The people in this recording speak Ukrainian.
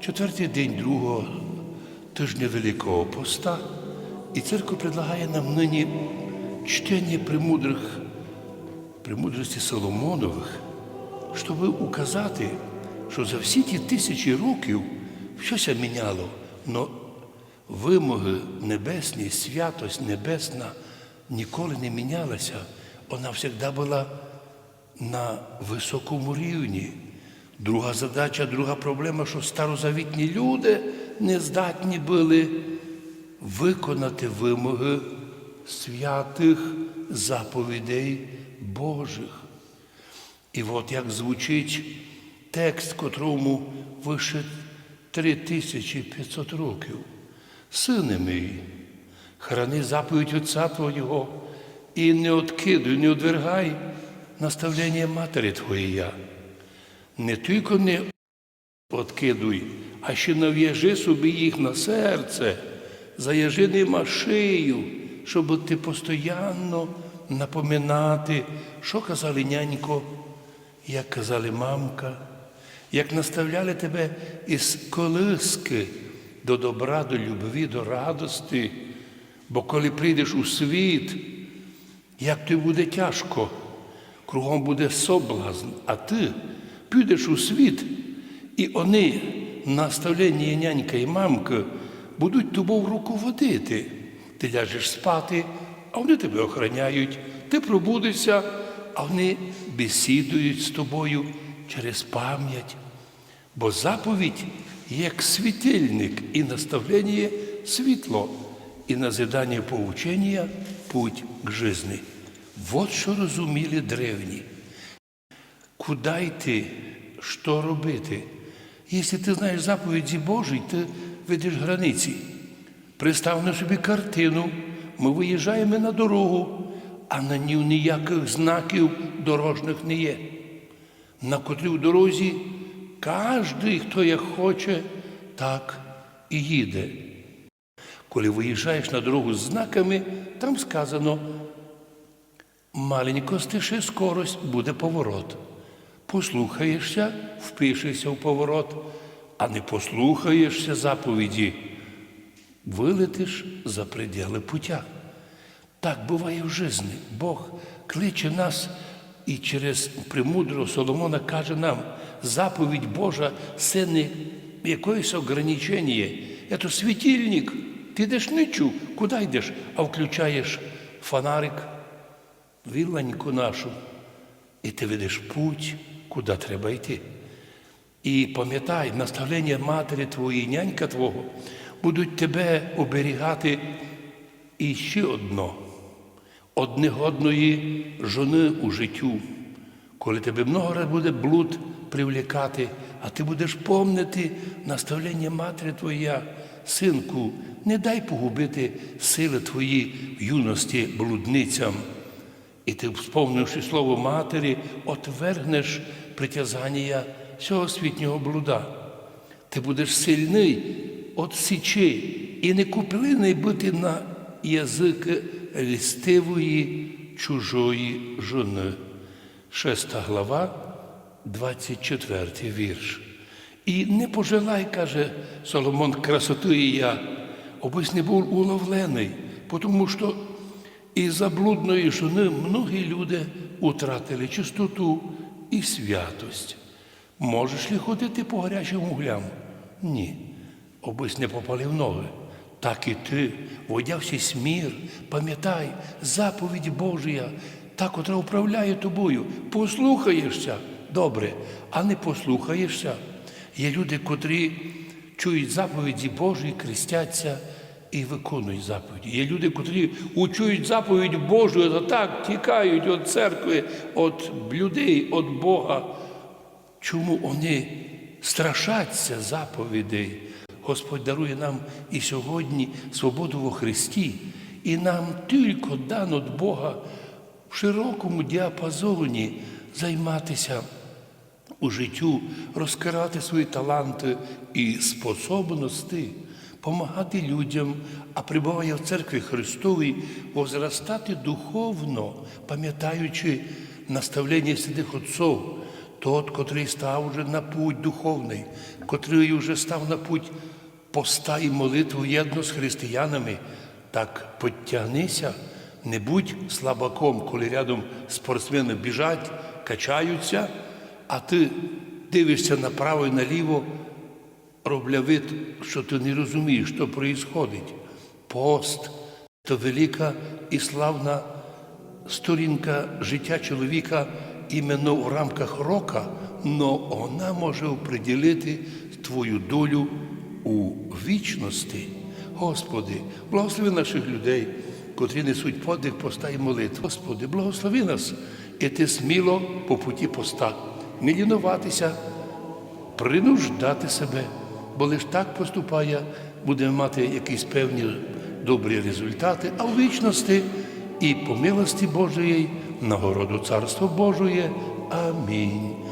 Четвертий день другого тижня Великого Поста, і церква предлагає нам нині чтення премудрих, премудрості Соломонових, щоб указати, що за всі ті тисячі років щось міняло, но вимоги небесні, святость небесна ніколи не мінялася. Вона завжди була на високому рівні. Друга задача, друга проблема, що старозавітні люди не здатні були виконати вимоги святих заповідей Божих. І от як звучить текст, котрому вище 3500 років. Сине мій, храни заповідь Отця Твого і не откидуй, не одвергай наставлення матері Твоєї. Не тільки не откидуй, а ще нав'яжи собі їх на серце, заяжи ними шию, щоб ти постійно напоминати, що казали нянько, як казали мамка, як наставляли тебе із колиски до добра, до любві, до радості. Бо коли прийдеш у світ, як тобі буде тяжко, кругом буде соблазн, а ти підеш у світ, і вони, наставлення нянька і мамка, будуть тобою руководити. Ти ляжеш спати, а вони тебе охороняють, ти пробудешся, а вони бесідують з тобою через пам'ять. Бо заповідь як світильник і наставлення світло, і назидання поучення путь к жизни. Вот що розуміли древні. Куди йти, що робити? Якщо ти знаєш заповіді Божі, ти ведеш границі. Представ на собі картину, ми виїжджаємо на дорогу, а на ній ніяких знаків дорожніх не є. На котрій в дорозі кожен, хто як хоче, так і їде. Коли виїжджаєш на дорогу з знаками, там сказано, маленько стиши скорость, буде поворот. Послухаєшся, впишешся в поворот, а не послухаєшся заповіді, вилетиш за пределы путя. Так буває в житті. Бог кличе нас і через премудрого Соломона каже нам, заповідь Божа це не якесь ограничення, це світильник. Ти йдеш нічу, куди йдеш, а включаєш фонарик, віланьку нашу, і ти ведеш путь, куди треба йти. І пам'ятай, наставлення матері твоєї, нянька твого будуть тебе оберігати і ще одно, одногодної жони у життю, коли тебе много раз буде блуд привлікати, а ти будеш помнити наставлення матері твоя, синку, не дай погубити сили твої в юності блудницям. І ти, сповнивши слово матері, отвергнеш притязання цього світнього блуда. Ти будеш сильний от січі і не куплений бути на язик лістивої чужої жони. Шеста глава, 24 вірш. І не пожелай, каже Соломон, красоти і я, обись не був уловлений, тому що із-за блудної жони многі люди утратили чистоту і святость. Можеш ли ходити по гарячим углям? Ні. Обись не попалив ноги. Так і ти, водявся мір, пам'ятай, заповідь Божія, та, котра управляє тобою. Послухаєшся добре, а не послухаєшся. Є люди, котрі чують заповіді Божі, крестяться і виконують заповіді. Є люди, котрі учують заповідь Божу, а так тікають від церкви, від людей, від Бога. Чому вони страшаться заповідей? Господь дарує нам і сьогодні свободу во Христі, і нам тільки дано від Бога в широкому діапазоні займатися у життю, розкривати свої таланти і способності, помагати людям, а прибуває в церкві Христовій, возростати духовно, пам'ятаючи наставлення святих отців, тот, котрий став уже на путь духовний, котрий вже став на путь поста і молитву єдно з християнами, так подтягнися, не будь слабаком, коли рядом спортсмени біжать, качаються, а ти дивишся направо і наліво, робля вид, що ти не розумієш, що відбувається. Пост то велика і славна сторінка життя чоловіка іменно в рамках рока, но вона може оприділити твою долю у вічності. Господи, благослови наших людей, котрі несуть подих поста і молитв. Господи, благослови нас іти сміло по путі поста, не лінуватися, принуждати себе, бо лише так поступає, будемо мати якісь певні добрі результати, а в вічності і по милості Божої нагороду Царства Божої. Амінь.